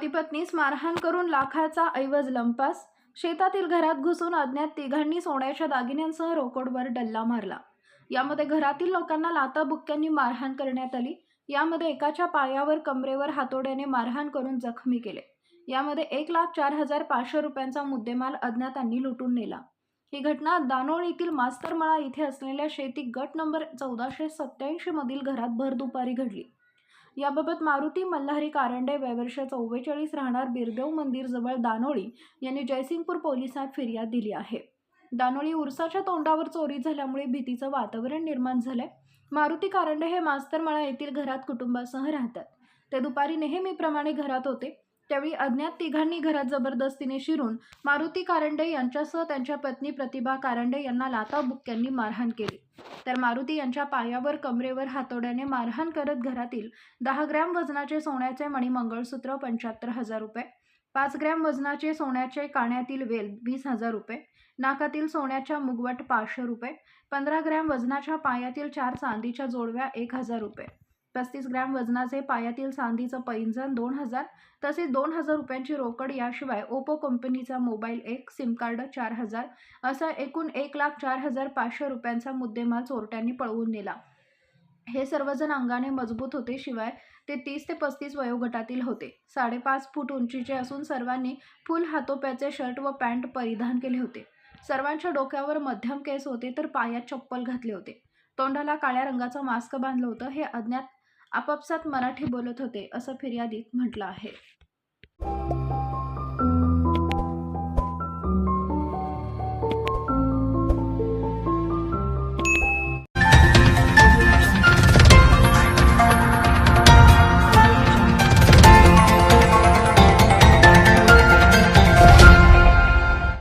पतीपत्नीस मारहाण करून लाखाचा ऐवज लंपास शेतातील घरात घुसून अज्ञात तिघांनी सोन्याच्या दागिन्यांसह रोकडवर डल्ला मारला. यामध्ये घरातील लोकांना लाताबुक्क्यांनी मारहाण करण्यात आली. यामध्ये एकाच्या पायावर कमरेवर हातोड्याने मारहाण करून जखमी केले. यामध्ये एक लाख चार हजार पाचशे रुपयांचा मुद्देमाल अज्ञातांनी लुटून नेला. ही घटना दानोळीतील मास्तरमळा इथे असलेल्या शेती गट नंबर चौदाशे सत्याऐंशी मधील घरात भर दुपारी घडली. याबाबत मारुती मल्हारी कारंडे वयवर्ष चव्वेचाळीस राहणार बिरदेव मंदिर जवळ दानोळी यांनी जयसिंगपूर पोलिसात फिर्याद दिली आहे. दानोळी उरसाच्या तोंडावर चोरी झाल्यामुळे भीतीचं वातावरण निर्माण झालंय. मारुती कारंडे हे मास्तरमळा येथील घरात कुटुंबासह राहतात. ते दुपारी नेहमीप्रमाणे घरात होते. त्यावेळी अज्ञात तिघांनी घरात जबरदस्तीने शिरून मारुती कारंडे यांच्यासह त्यांच्या पत्नी प्रतिभा कारंडे यांना लाताबुक्क्यांनी मारहाण केली. तर मारुती यांच्या पायावर कमरेवर हातोड्याने मारहाण करत घरातील दहा ग्रॅम वजनाचे सोन्याचे मणिमंगळसूत्र पंच्याहत्तर हजार रुपये पाच ग्रॅम वजनाचे सोन्याचे काण्यातील वेल वीस हजार रुपये नाकातील सोन्याच्या मुगवट पाचशे रुपये पंधरा ग्रॅम वजनाच्या पायातील चार चांदीच्या जोडव्या एक हजार रुपये. पस्तीस ग्रॅम वजनाचे पायातील चांदीचं पैंजण दोन हजार तसेच दोन हजार रुपयांची रोकड याशिवाय ओप्पो कंपनीचा मोबाईल एक सिम कार्ड चार हजार असा एकूण एक लाख चार हजार पाचशे रुपयांचा मुद्देमाल चोरट्यांनी पळवून नेला. हे सर्वजण अंगाने मजबूत होते शिवाय ते तीस ते पस्तीस वयोगटातील होते. साडेपाच फूट उंचीचे असून सर्वांनी फुल हातोप्याचे शर्ट व पॅन्ट परिधान केले होते. सर्वांच्या डोक्यावर मध्यम केस होते तर पायात चप्पल घातले होते. तोंडाला काळ्या रंगाचं मास्क बांधलं होतं हे अज्ञात आपापसात मराठी बोलत होते असं फिर्यादीत म्हटलं आहे.